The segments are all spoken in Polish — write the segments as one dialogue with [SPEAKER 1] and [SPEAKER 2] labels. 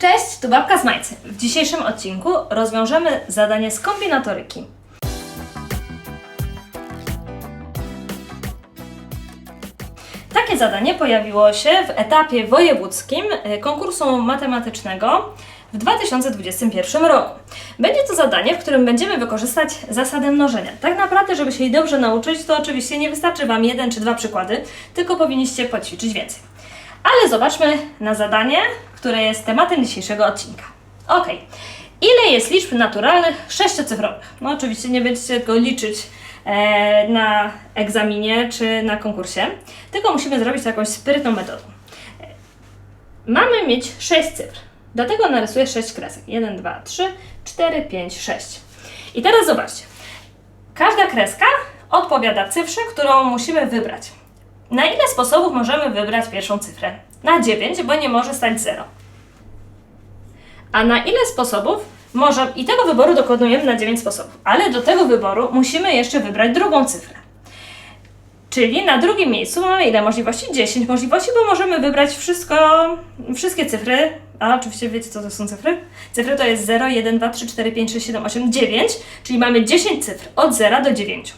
[SPEAKER 1] Cześć, tu babka z Majcy. W dzisiejszym odcinku rozwiążemy zadanie z kombinatoryki. Takie zadanie pojawiło się w etapie wojewódzkim e, konkursu matematycznego w 2021 roku. Będzie to zadanie, w którym będziemy wykorzystać zasadę mnożenia. Tak naprawdę, żeby się jej dobrze nauczyć, to oczywiście nie wystarczy Wam jeden czy dwa przykłady, tylko powinniście poćwiczyć więcej. Ale zobaczmy na zadanie, które jest tematem dzisiejszego odcinka. Ok. Ile jest liczb naturalnych sześciocyfrowych? No oczywiście nie będziecie tego liczyć e, na egzaminie czy na konkursie, tylko musimy zrobić jakąś sprytną metodą. Mamy mieć 6 cyfr. Dlatego narysuję 6 kresek. 1, 2, 3, 4, 5, 6. I teraz zobaczcie. Każda kreska odpowiada cyfrze, którą musimy wybrać. Na ile sposobów możemy wybrać pierwszą cyfrę? Na 9, bo nie może stać 0. A na ile sposobów może, i tego wyboru dokonujemy na 9 sposobów, ale do tego wyboru musimy jeszcze wybrać drugą cyfrę. Czyli na drugim miejscu mamy ile możliwości? 10 możliwości, bo możemy wybrać wszystko, wszystkie cyfry. A oczywiście wiecie, co to są cyfry? Cyfry to jest 0, 1, 2, 3, 4, 5, 6, 7, 8, 9, czyli mamy 10 cyfr od 0 do 9.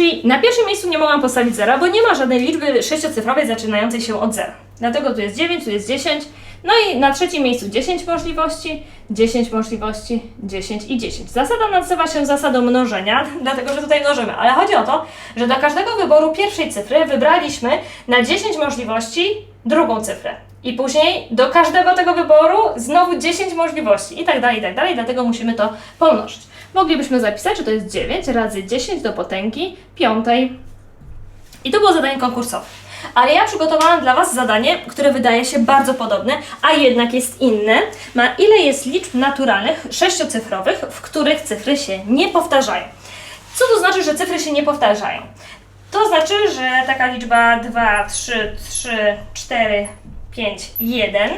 [SPEAKER 1] Czyli na pierwszym miejscu nie mogłam postawić 0, bo nie ma żadnej liczby sześciocyfrowej zaczynającej się od 0. Dlatego tu jest 9, tu jest 10. No i na trzecim miejscu 10 możliwości, 10 możliwości, 10 i 10. Zasada nazywa się zasadą mnożenia, dlatego że tutaj mnożymy, ale chodzi o to, że do każdego wyboru pierwszej cyfry wybraliśmy na 10 możliwości drugą cyfrę. I później do każdego tego wyboru znowu 10 możliwości i tak dalej, i tak dalej, dlatego musimy to pomnożyć. Moglibyśmy zapisać, że to jest 9 razy 10 do potęgi piątej. I to było zadanie konkursowe. Ale ja przygotowałam dla Was zadanie, które wydaje się bardzo podobne, a jednak jest inne. Ma ile jest liczb naturalnych, sześciocyfrowych, w których cyfry się nie powtarzają. Co to znaczy, że cyfry się nie powtarzają? To znaczy, że taka liczba 2, 3, 3, 4, 5, 1,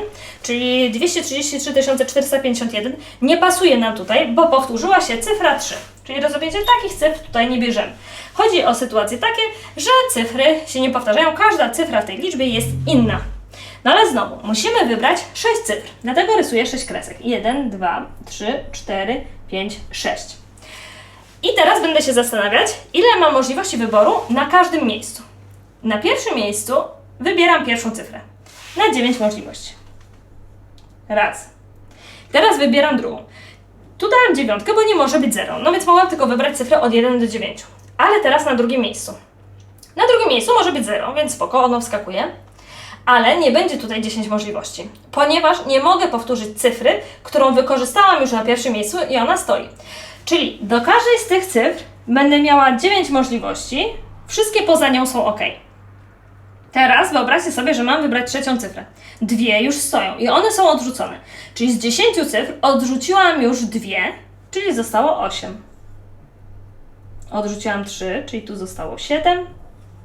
[SPEAKER 1] czyli 233 451 nie pasuje nam tutaj, bo powtórzyła się cyfra 3. Czyli rozumiecie, takich cyfr tutaj nie bierzemy. Chodzi o sytuacje takie, że cyfry się nie powtarzają, każda cyfra w tej liczbie jest inna. No ale znowu, musimy wybrać 6 cyfr, dlatego rysuję 6 kresek. 1, 2, 3, 4, 5, 6. I teraz będę się zastanawiać, ile mam możliwości wyboru na każdym miejscu. Na pierwszym miejscu wybieram pierwszą cyfrę. Na 9 możliwości. Raz. Teraz wybieram drugą. Tu dałam dziewiątkę, bo nie może być 0. No więc mogłam tylko wybrać cyfrę od 1 do 9. Ale teraz na drugim miejscu. Na drugim miejscu może być 0, więc spoko, ono wskakuje. Ale nie będzie tutaj 10 możliwości, ponieważ nie mogę powtórzyć cyfry, którą wykorzystałam już na pierwszym miejscu i ona stoi. Czyli do każdej z tych cyfr będę miała 9 możliwości, wszystkie poza nią są ok. Teraz wyobraźcie sobie, że mam wybrać trzecią cyfrę. Dwie już stoją i one są odrzucone. Czyli z 10 cyfr odrzuciłam już dwie, czyli zostało 8. Odrzuciłam 3, czyli tu zostało 7,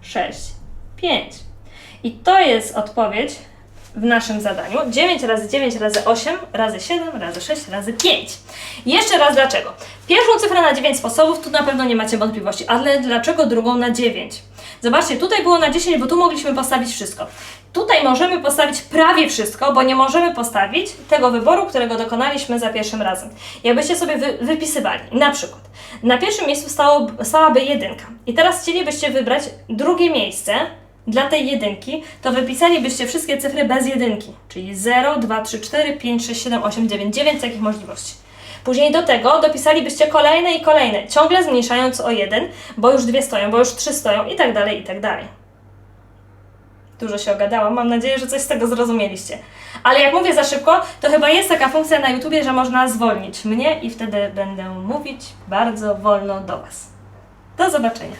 [SPEAKER 1] 6, 5. I to jest odpowiedź w naszym zadaniu. 9 razy 9 razy 8 razy 7 razy 6 razy 5. Jeszcze raz dlaczego? Pierwszą cyfrę na 9 sposobów, tu na pewno nie macie wątpliwości, ale dlaczego drugą na 9? Zobaczcie, tutaj było na 10, bo tu mogliśmy postawić wszystko. Tutaj możemy postawić prawie wszystko, bo nie możemy postawić tego wyboru, którego dokonaliśmy za pierwszym razem. Jakbyście sobie wy, wypisywali, na przykład, na pierwszym miejscu stało, stałaby jedynka i teraz chcielibyście wybrać drugie miejsce, dla tej jedynki, to wypisalibyście wszystkie cyfry bez jedynki, czyli 0, 2, 3, 4, 5, 6, 7, 8, 9, 9 takich możliwości. Później do tego dopisalibyście kolejne i kolejne, ciągle zmniejszając o jeden, bo już dwie stoją, bo już trzy stoją i tak dalej, i tak dalej. Dużo się ogadałam, mam nadzieję, że coś z tego zrozumieliście. Ale jak mówię za szybko, to chyba jest taka funkcja na YouTubie, że można zwolnić mnie i wtedy będę mówić bardzo wolno do Was. Do zobaczenia.